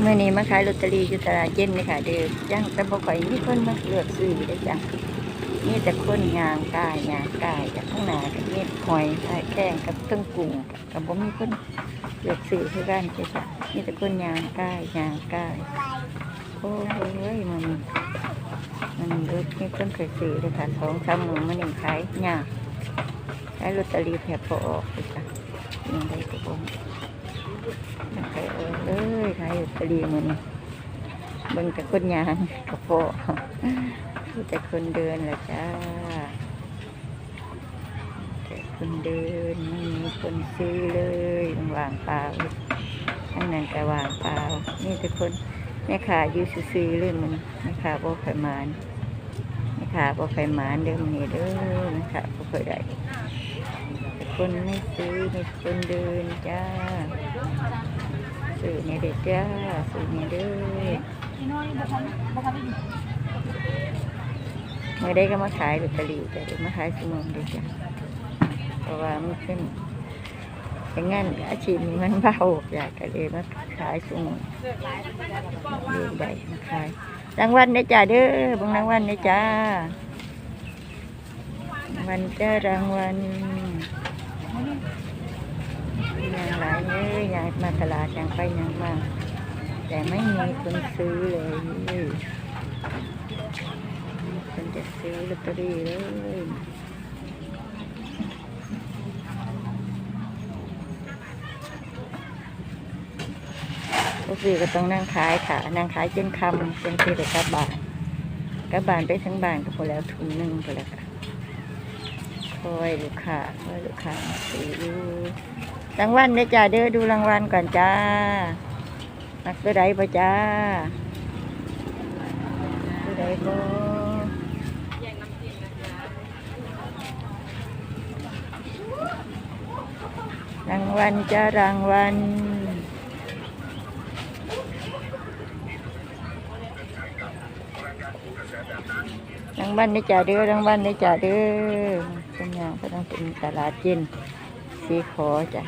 เมื่อนี้มาขายลอตเตอรี่อยู่ตลาดเย็นเลยค่ะเด้อย่างแต่บ่ค่อยมีคนมาเลือกซื้อเลยจ้ะมีแต่คนยางกายยางกายจากข้างหน้ากับมีหอยแข้งกับเครื่องปรุงกับบ่มีคนเลือกซื้อคือกันจ้ะมีแต่คนยางกายยางกายโอ้ยมันมันรถมีคนเคยซื้อเลยค่ะสองสามหมื่นมันเองขายยากขายลอตเตอรี่แทบพอออกเลยจ้ะยังไงก็บ่ขาย เออเอ้ยขายตเตอรี่มันเบิ่งแต่คนยางกระโปะมีแต่คนเดินแหละจ้าแต่คนเดินไม่มีคนซื้อเลยว่างเปล่าทั้งนั้นก็ว่างเปล่านี่แต่คนแม่ขายู่ซื้อเลยมันแม่ขาบ่ค่อยมานแม่ขาบ่ค่อยมานเด้อมันนี่เด้อแม่ขาบ่ค่อยได้ คนไม่ซื้อมีคนเดินจ้าสื่อเนี่ยเด็ดจ้าสื่อเนี่ยเด้อเมื่อได้ก็มาขายลอตเตอรี่แต่เดี๋ยวมาขายสมองเด็ดจ้าเพราะว่ามันเป็นอย่างงั้นอาชีพมันเบาอยากก็เลยมาขายสมองเรื่องใดมาขายรางวัลเด้อจ้าเด้อบางรางวัลเด้อจ้ารางวัลจ้ารางวัล อย่างไรเลยอยาก มาตลาดย่างไปย่างมา แต่ไม่มีคนซื้อเลยคนจะซื้อลอตเตอรี่เลยก็คือก็ต้องนั่งขายค่ะ นั่งขายเจนคำเจนคือได้กลับานกลับานไปทั้งบานก็พอแล้วถุงหนึ่งพอแล้วค่ะคอยลูกค้าคอยลูกค้ามาซื้อ รางวัลเด้อจ้าเด้อดูรางวัลก่อนจ้ามักตัวใดบ่จ้าตัวใดบ่รางวัลจ้ารางวัลรางวัลเด้อจ้าเด้อรางวัลเด้อจ้าเด้อเป็นอย่างก็ต้องเป็นตลาดเย็น สีขอจ้ะ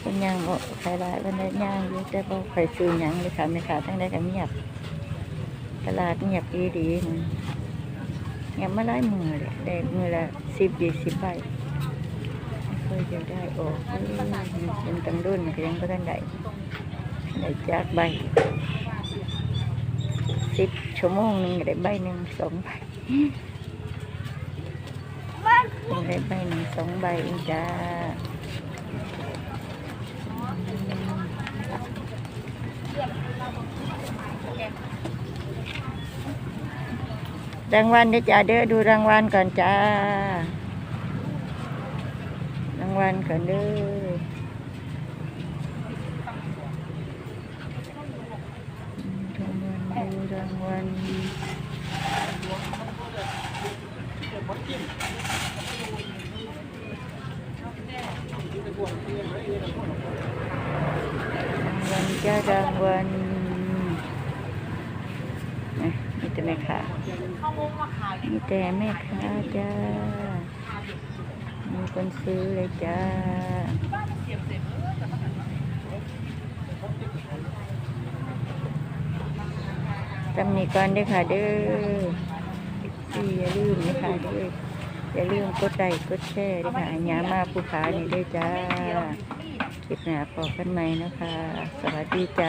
เป็นหยังบ่ใครได้วันได้ย่างอยู่แต่บ่ใครซื้อหยังเลยค่ะไม่ขาทั้งได้ก็เงียบตลาดเงียบดีดีเงียบมาหลายมือเลยได้มือละสิบยี่สิบใบไม่เคยจะได้ออกเอ้ยเป็นตังรุ่นก็ยังก็ได้ได้ได้จากใบสิบชั่วโมงหนึ่งได้ใบหนึ่งสองใบ ได้ใบหนึ่งสองใบเองจ้ารางวัลเด้จ้าเด้อดูรางวัลก่อนจ้ารางวัลก่อนเด้อรางวัลดูรางวัล จ้ารางวัลนะมีแต่แม่ค้ามีแต่แม่ค้าจ้า มีคนซื้อเลยจ้าตำหนิก่อนด้อค่ะเด้อที่อย่าลืมนะคะเด้ออย่าลืมกดไลค์กดแชร์ด้วยค่ะอัญญามาภูผานี่ด้วยจ้า คลิปหน้าพบกันใหม่นะคะ สวัสดีจ้า